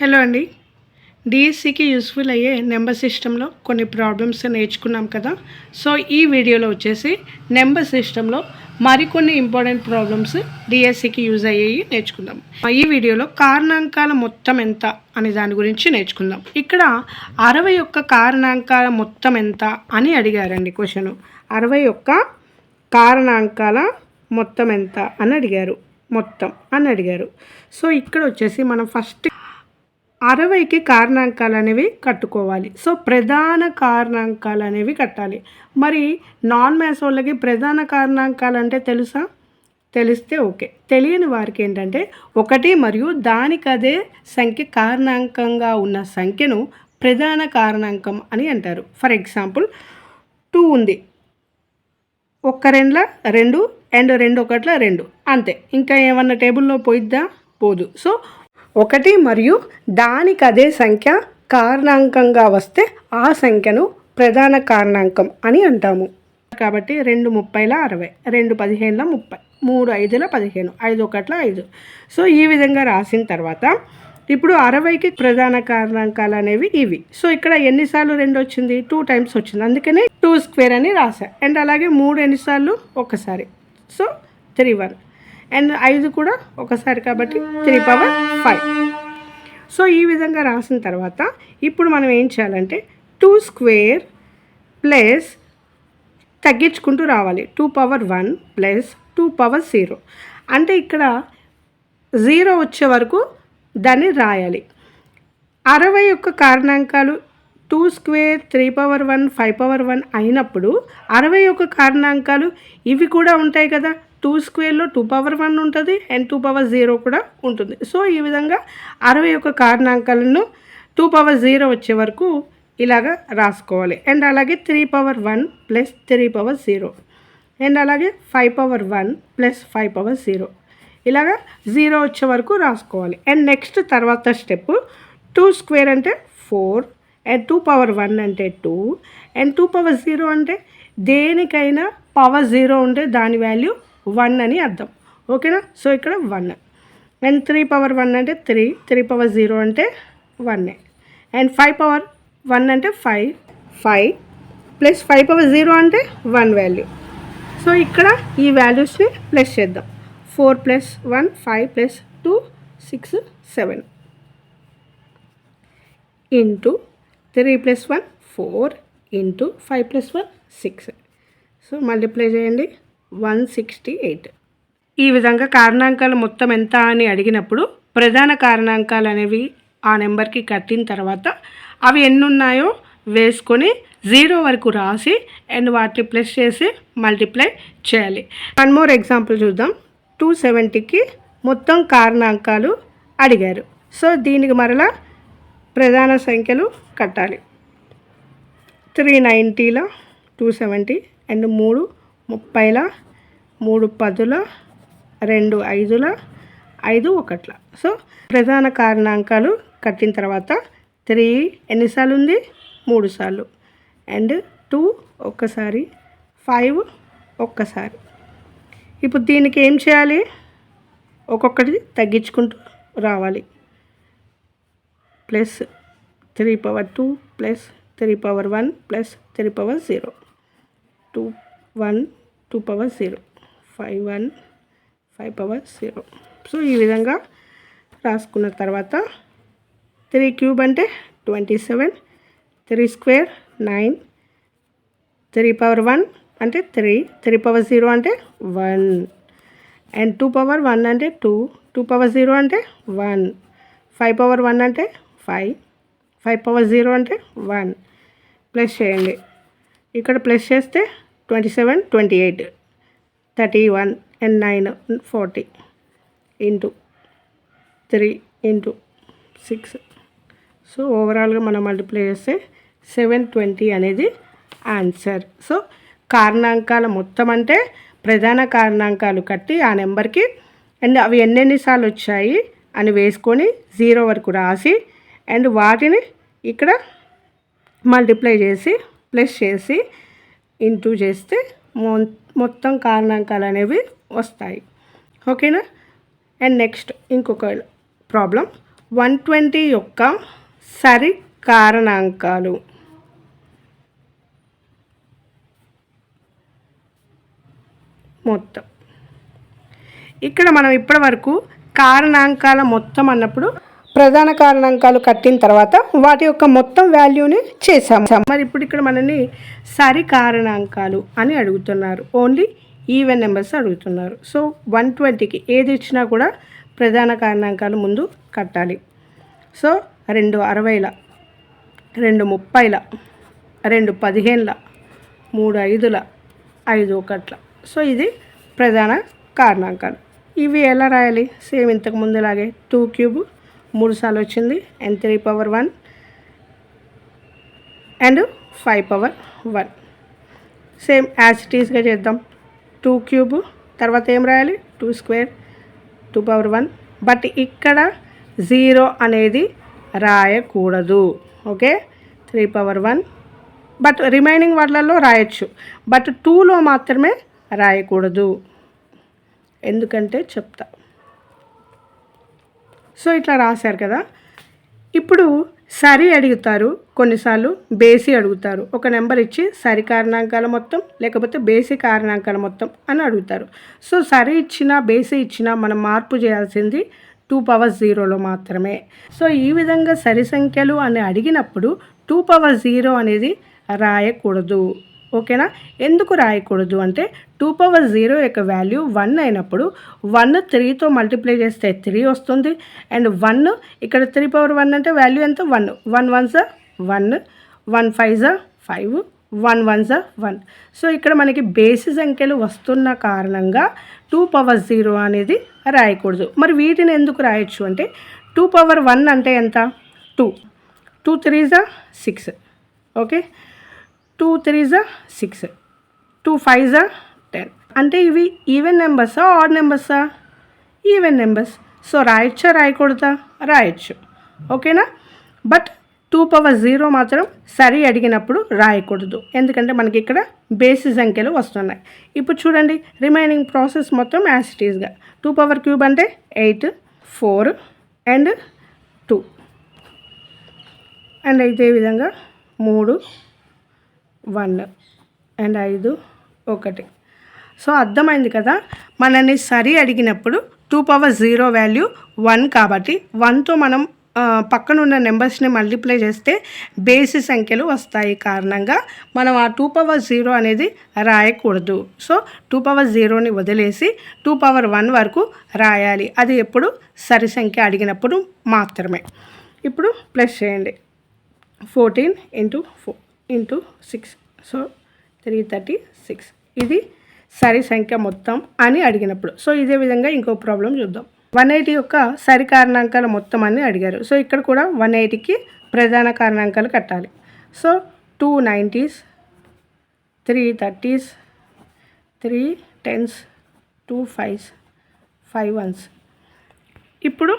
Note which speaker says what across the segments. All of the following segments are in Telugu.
Speaker 1: హలో అండి. డిఎస్సికి యూస్ఫుల్ అయ్యే నెంబర్ సిస్టంలో కొన్ని ప్రాబ్లమ్స్ నేర్చుకున్నాం కదా. సో ఈ వీడియోలో వచ్చేసి నెంబర్ సిస్టంలో మరికొన్ని ఇంపార్టెంట్ ప్రాబ్లమ్స్ డిఎస్సికి యూజ్ అయ్యేవి నేర్చుకుందాం. ఈ వీడియోలో కారణాంకాల మొత్తం ఎంత అనే దాని గురించి నేర్చుకుందాం. ఇక్కడ అరవై ఒక్క కారణాంకాల మొత్తం ఎంత అని అడిగారండి క్వశ్చన్. అరవై ఒక్క కారణాంకాల మొత్తం ఎంత అని అడిగారు. మొత్తం అని అడిగారు. సో ఇక్కడ వచ్చేసి మనం ఫస్ట్ అరవైకి కారణాంకాలు అనేవి కట్టుకోవాలి. సో ప్రధాన కారణాంకాలు అనేవి కట్టాలి. మరి నాన్ మ్యాథ్స్ వాళ్ళకి ప్రధాన కారణాంకాలు అంటే తెలుసా? తెలిస్తే ఓకే. తెలియని వారికి ఏంటంటే ఒకటి మరియు దానికదే సంఖ్య కారణాంకంగా ఉన్న సంఖ్యను ప్రధాన కారణాంకం అని అంటారు. ఫర్ ఎగ్జాంపుల్ టూ ఉంది. ఒక్క రెండ్ల రెండు అండ్ రెండు ఒకట్ల రెండు. అంతే. ఇంకా ఏమన్నా టేబుల్లో పోయిద్దా? పోదు. సో ఒకటి మరియు దానికి అదే సంఖ్య కారణాంకంగా వస్తే ఆ సంఖ్యను ప్రధాన కారణాంకం అని అంటాము. కాబట్టి రెండు ముప్పైల అరవై రెండు పదిహేనుల ముప్పై మూడు ఐదుల పదిహేను ఐదు ఒకట్ల ఐదు. సో ఈ విధంగా రాసిన తర్వాత ఇప్పుడు అరవైకి ప్రధాన కారణాంకాలు అనేవి ఇవి. సో ఇక్కడ ఎన్నిసార్లు రెండు వచ్చింది? టూ టైమ్స్ వచ్చింది. అందుకనే టూ స్క్వేర్ అని రాశా. అండ్ అలాగే మూడు ఎన్నిసార్లు ఒకసారి. So three one. అండ్ ఐదు కూడా ఒకసారి కాబట్టి త్రీ పవర్ ఫైవ్. సో ఈ విధంగా రాసిన తర్వాత ఇప్పుడు మనం ఏం చేయాలంటే టూ స్క్వేర్ ప్లస్ తగ్గించుకుంటూ రావాలి. Two power one plus two power zero. అంటే ఇక్కడ జీరో వచ్చే వరకు దాన్ని రాయాలి. అరవై యొక్క కారణాంకాలు two square three power one five power one అయినప్పుడు అరవై ఒక కారణాంకాలు ఇవి కూడా ఉంటాయి కదా. టూ స్క్వేర్లో టూ పవర్ వన్ ఉంటుంది అండ్ టూ పవర్ జీరో కూడా ఉంటుంది. సో ఈ విధంగా అరవై ఒక కారణాంకాలను టూ పవర్ జీరో వచ్చే వరకు ఇలాగా రాసుకోవాలి. అండ్ అలాగే three power one plus three power zero and అలాగే five power one plus five power zero ఇలాగా జీరో వచ్చే వరకు రాసుకోవాలి. అండ్ నెక్స్ట్ తర్వాత స్టెప్ టూ స్క్వేర్ అంటే four and two power one అంటే two and two power zero అంటే దేనికైనా పవర్ జీరో ఉంటే దాని వాల్యూ వన్ అని అర్థం. ఓకేనా? సో ఇక్కడ one. And three power one అంటే త్రీ త్రీ పవర్ జీరో అంటే one and five power one అంటే five five plus five power zero అంటే వన్ వాల్యూ సో ఇక్కడ ఈ వాల్యూస్ని ప్లస్ చేద్దాం. Four plus one five plus two six seven into three plus one four into five plus one six so multiply చేయండి. One sixty eight. ఈ విధంగా కారణాంకాలు మొత్తం ఎంత అని అడిగినప్పుడు ప్రధాన కారణాంకాలు అనేవి ఆ నెంబర్కి కట్టిన తర్వాత అవి ఎన్ని ఉన్నాయో వేసుకొని జీరో వరకు రాసి అండ్ వాటిని ప్లస్ చేసి మల్టిప్లై చేయాలి. వన్ మోర్ ఎగ్జాంపుల్ చూద్దాం. టూ సెవెంటీకి మొత్తం కారణాంకాలు అడిగారు. సో దీనికి మరలా ప్రధాన సంఖ్యలు కట్టాలి. త్రీ నైంటీలో టూ సెవెంటీ అండ్ మూడు ముప్పైల మూడు పదుల రెండు ఐదుల ఐదు ఒకట్ల. సో ప్రధాన కారణాంకాలు కట్టిన తర్వాత త్రీ ఎన్నిసార్లు ఉంది మూడు సార్లు అండ్ టూ ఒక్కసారి ఫైవ్ ఒక్కసారి. ఇప్పుడు దీనికి ఏం చేయాలి? ఒక్కొక్కటి తగ్గించుకుంటూ రావాలి. Plus three power two plus three power one plus three power zero. Two one two power zero. Five one five power zero. So ఈ విధంగా రాసుకున్న తర్వాత త్రీ క్యూబ్ అంటే twenty seven three square nine three power one అంటే త్రీ త్రీ పవర్ జీరో అంటే one. And two power one అంటే టూ టూ పవర్ జీరో అంటే వన్. ఫైవ్ పవర్ వన్ అంటే ఫైవ్ ఫైవ్ పవర్ జీరో అంటే వన్. ప్లస్ చేయండి. ఇక్కడ ప్లస్ చేస్తే twenty seven twenty eight thirty one and nine forty into three into six so ఓవరాల్గా మనం మల్టిప్లై చేస్తే సెవెన్ ట్వంటీ అనేది ఆన్సర్ సో కారణాంకాల మొత్తం అంటే ప్రధాన కారణాంకాలు కట్టి ఆ నెంబర్కి అండ్ అవి ఎన్నెన్నిసార్లు వచ్చాయి అని వేసుకొని జీరో వరకు రాసి అండ్ వాటిని ఇక్కడ మల్టిప్లై చేసి ప్లస్ చేసి ఇంటూ చేస్తే మొత్తం కారణాంకాలు అనేవి వస్తాయి. ఓకేనా? అండ్ నెక్స్ట్ ఇంకొక ప్రాబ్లం. వన్ ట్వంటీ యొక్క సరి కారణాంకాలు. మొత్తం. ఇక్కడ మనం ఇప్పటి వరకు కారణాంకాల మొత్తం అన్నప్పుడు ప్రధాన కారణాంకాలు కట్టిన తర్వాత వాటి యొక్క మొత్తం వాల్యూని చేసాము మరి ఇప్పుడు ఇక్కడ మనని సరి కారణాంకాలు అని అడుగుతున్నారు. ఓన్లీ ఈవెన్ నెంబర్స్ అడుగుతున్నారు. సో వన్ ట్వంటీకి ఏది ఇచ్చినా కూడా ప్రధాన కారణాంకాలు ముందు కట్టాలి. సో రెండు అరవైల రెండు ముప్పైల రెండు పదిహేనుల మూడు ఐదుల ఐదు ఒకట్ల. సో ఇది ప్రధాన కారణాంకాలు. ఇవి ఎలా రాయాలి? సేమ్ ఇంతకు ముందులాగే టూ క్యూబ్ మూడు సార్లు వచ్చింది. And three power one and five power one same as టీస్గా చేద్దాం. టూ క్యూబ్ తర్వాత ఏం రాయాలి? Two square two power one but ఇక్కడ జీరో అనేది రాయకూడదు. Okay three power one but remaining వాటిలలో రాయొచ్చు. బట్ టూలో మాత్రమే రాయకూడదు. ఎందుకంటే చెప్తా. సో ఇట్లా రాశారు కదా. ఇప్పుడు సరి అడుగుతారు కొన్నిసార్లు బేసి అడుగుతారు. ఒక నెంబర్ ఇచ్చి సరి కారణాంకాల మొత్తం లేకపోతే బేసి కారణాంకాల మొత్తం అని అడుగుతారు. సో సరి ఇచ్చినా బేసి ఇచ్చినా మనం మార్పు చేయాల్సింది టూ పవర్ జీరోలో మాత్రమే. సో ఈ విధంగా సరి సంఖ్యలు అని అడిగినప్పుడు టూ పవర్ జీరో అనేది రాయకూడదు. ఓకేనా? ఎందుకు రాయకూడదు అంటే టూ పవర్ జీరో యొక్క వాల్యూ వన్ అయినప్పుడు వన్ త్రీతో మల్టిప్లై చేస్తే త్రీ వస్తుంది. అండ్ వన్ ఇక్కడ త్రీ పవర్ వన్ అంటే వాల్యూ ఎంత? వన్. వన్ వన్ జా వన్. వన్ ఫైవ్ జా ఫైవ్. వన్ వన్ జా వన్. సో ఇక్కడ మనకి బేసి సంఖ్యలు వస్తున్న కారణంగా టూ పవర్ జీరో అనేది రాయకూడదు. మరి వీటిని ఎందుకు రాయొచ్చు అంటే టూ పవర్ వన్ అంటే ఎంత? టూ. టూ త్రీ జా సిక్స్ ఓకే? టూ త్రీ జా సిక్స్. టూ ఫైవ్ జా టెన్. అంటే ఇవి ఈవెన్ నెంబర్సా ఆడ్ నెంబర్సా ఈవెన్ నెంబర్స్. సో రాయొచ్చా రాయకూడదా? రాయొచ్చు. ఓకేనా? బట్ టూ పవర్ జీరో మాత్రం సరి అడిగినప్పుడు రాయకూడదు. ఎందుకంటే మనకి ఇక్కడ బేసి సంఖ్యలు వస్తున్నాయి. ఇప్పుడు చూడండి రిమైనింగ్ ప్రాసెస్ మొత్తం యాసిటీస్గా టూ పవర్ క్యూబ్ అంటే eight four and two. And అయితే విధంగా మూడు వన్ అండ్ ఐదు ఒకటి. సో అర్థమైంది కదా? మనని సరి అడిగినప్పుడు two power zero value one కాబట్టి వన్తో మనం పక్కన ఉన్న నెంబర్స్ని మల్టిప్లై చేస్తే బేసి సంఖ్యలు వస్తాయి. కారణంగా మనం ఆ టూ పవర్ జీరో అనేది రాయకూడదు. సో టూ పవర్ జీరోని వదిలేసి టూ పవర్ వన్ వరకు రాయాలి. అది ఎప్పుడు? సరి సంఖ్య అడిగినప్పుడు మాత్రమే. ఇప్పుడు ప్లస్ చేయండి. Fourteen into four. Into six so three thirty six ఇది సరి సంఖ్య మొత్తం అని అడిగినప్పుడు. సో ఇదే విధంగా ఇంకో ప్రాబ్లం చూద్దాం. వన్ ఎయిటీ యొక్క సరి కారణాంకాల మొత్తం అని అడిగారు. సో ఇక్కడ కూడా వన్ ఎయిటీకి ప్రధాన కారణాంకాలు కట్టాలి. So two nineties three thirties three tens two fives five ones ఇప్పుడు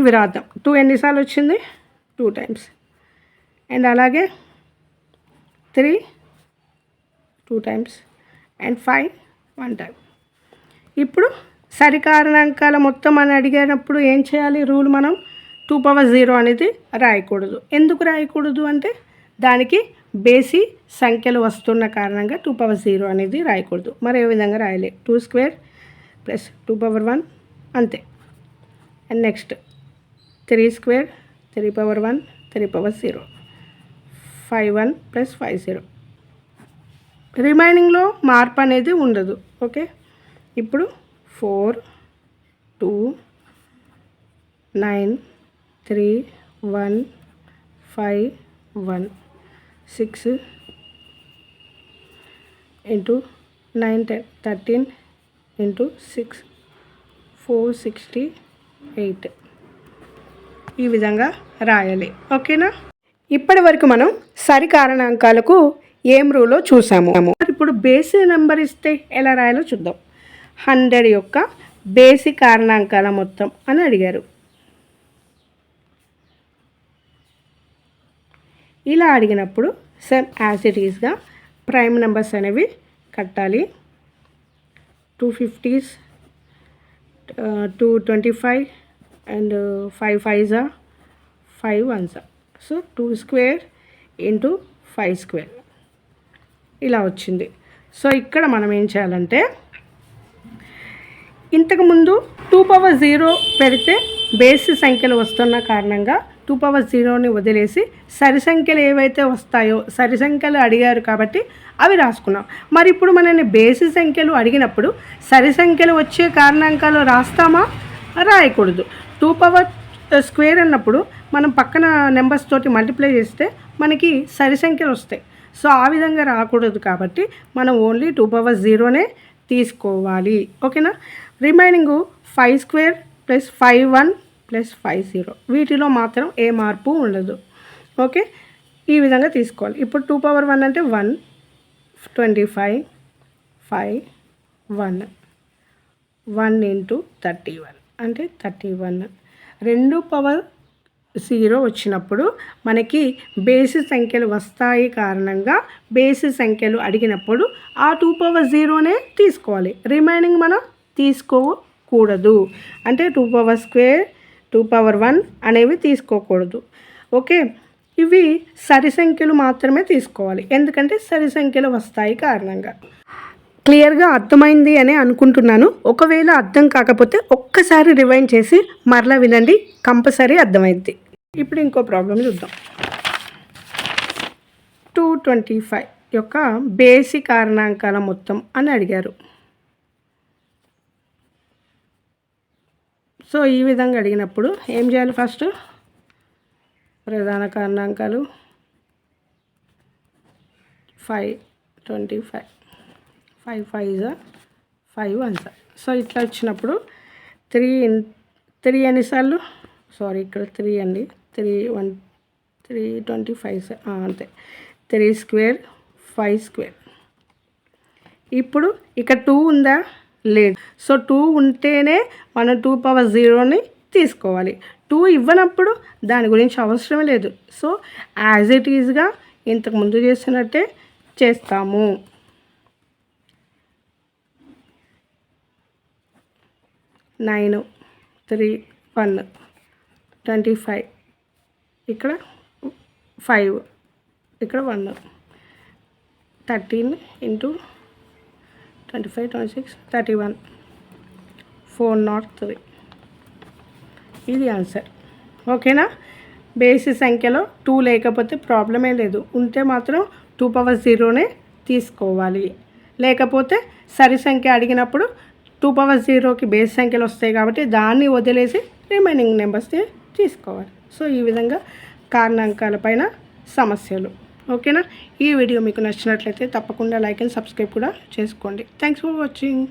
Speaker 1: ఇవి రాద్దాం. టూ ఎన్నిసార్లు వచ్చింది? టూ టైమ్స్ అండ్ అలాగే three two times and five one time ఇప్పుడు సరికారణాంకాల మొత్తం అని అడిగినప్పుడు ఏం చేయాలి? రూల్ మనం టూ పవర్ జీరో అనేది రాయకూడదు. ఎందుకు రాయకూడదు అంటే దానికి బేసి సంఖ్యలు వస్తున్న కారణంగా టూ పవర్ జీరో అనేది రాయకూడదు. మరి ఏ విధంగా రాయలే? Two square plus two power one అంతే. And next three square three power one three power zero five one plus five zero. రిమైనింగ్లో మార్పు అనేది ఉండదు. ఓకే? ఇప్పుడు four two nine three one five one six into nine ten thirteen into six four sixty eight. ఈ విధంగా రాయాలి. ఓకేనా? ఇప్పటి వరకు మనం సరి కారణాంకాలకు ఏం రూలో చూసాము? ఇప్పుడు బేసి నెంబర్ ఇస్తే ఎలా రాయాలో చూద్దాం. హండ్రెడ్ యొక్క బేసి కారణాంకాల మొత్తం అని అడిగారు. ఇలా అడిగినప్పుడు సేమ్ యాజ్ ఇట్ ఈస్గా ప్రైమ్ నెంబర్స్ అనేవి కట్టాలి. Two fifties two twenty five and five ఫైవ్జా five వన్సా so two square into five square. ఇలా వచ్చింది. సో ఇక్కడ మనం ఏం చేయాలంటే ఇంతకుముందు టూ పవర్ జీరో పెడితే బేస్ సంఖ్యలు వస్తున్న కారణంగా టూ పవర్ జీరోని వదిలేసి సరి సంఖ్యలు ఏవైతే వస్తాయో సరి సంఖ్యలు అడిగారు కాబట్టి అవి రాసుకున్నాం. మరి ఇప్పుడు మనల్ని బేసి సంఖ్యలు అడిగినప్పుడు సరి సంఖ్యలు వచ్చే కారణాంకాలు రాస్తామా? రాయకూడదు. టూ పవర్ స్క్వేర్ అన్నప్పుడు మనం పక్కన నెంబర్స్ తోటి మల్టిప్లై చేస్తే మనకి సరి సంఖ్యలు వస్తాయి. సో ఆ విధంగా రాకూడదు కాబట్టి మనం ఓన్లీ టూ పవర్ జీరోనే తీసుకోవాలి. ఓకేనా? Remaining five square plus five one plus five zero. వీటిలో మాత్రం ఏ మార్పు ఉండదు. ఓకే? ఈ విధంగా తీసుకోవాలి. ఇప్పుడు టూ పవర్ వన్ అంటే one twenty five five one one into thirty one. అంటే థర్టీ వన్. రెండు పవర్ జీరో వచ్చినప్పుడు మనకి బేసి సంఖ్యలు వస్తాయి కారణంగా బేసి సంఖ్యలు అడిగినప్పుడు ఆ టూ పవర్ జీరోనే తీసుకోవాలి. రిమైనింగ్ మనం తీసుకోకూడదు. అంటే two power square two power one అనేవి తీసుకోకూడదు. ఓకే? ఇవి సరి సంఖ్యలు మాత్రమే తీసుకోవాలి. ఎందుకంటే సరి సంఖ్యలు వస్తాయి కారణంగా. క్లియర్గా అర్థమైంది అని అనుకుంటున్నాను. ఒకవేళ అర్థం కాకపోతే ఒక్కసారి రివైండ్ చేసి మరలా వినండి. కంపల్సరీ అర్థమైంది ఇప్పుడు ఇంకో ప్రాబ్లం చూద్దాం. టూ ట్వంటీ ఫైవ్ యొక్క బేసి కారణాంకాల మొత్తం అని అడిగారు. సో ఈ విధంగా అడిగినప్పుడు ఏం చేయాలి ఫస్ట్? ప్రధాన కారణాంకాలు. Five twenty five. Five five five ones so ఇట్లా వచ్చినప్పుడు త్రీ త్రీ ఎన్నిసార్లు? సారీ ఇక్కడ త్రీ అండి. Three one three twenty five అంతే. త్రీ స్క్వేర్ ఫైవ్ స్క్వేర్ ఇప్పుడు ఇక్కడ టూ ఉందా? లేదు. సో టూ ఉంటేనే మనం టూ పవర్ జీరోని తీసుకోవాలి. టూ ఇవ్వనప్పుడు దాని గురించి అవసరం లేదు. సో యాజ్ ఇట్ ఈజ్గా ఇంతకు ముందు చేసినట్టే చేస్తాము. Nine three one twenty five. ఇక్కడ ఫైవ్. ఇక్కడ one. Thirteen into twenty five twenty six thirty one. Four not three. ఇది ఆన్సర్. ఓకేనా? బేసి సంఖ్యలో టూ లేకపోతే ప్రాబ్లమే లేదు. ఉంటే మాత్రం టూ పవర్ జీరోనే తీసుకోవాలి. లేకపోతే సరి సంఖ్య అడిగినప్పుడు టూ పవర్ జీరోకి బేస్ సంఖ్యలు వస్తాయి కాబట్టి దాన్ని వదిలేసి రిమైనింగ్ నెంబర్స్ని తీసుకోవాలి. సో ఈ విధంగా కారణాంకాల పైన సమస్యలు. ఓకేనా? ఈ వీడియో మీకు నచ్చినట్లయితే తప్పకుండా లైక్ అండ్ సబ్స్క్రైబ్ కూడా చేసుకోండి. Thanks for watching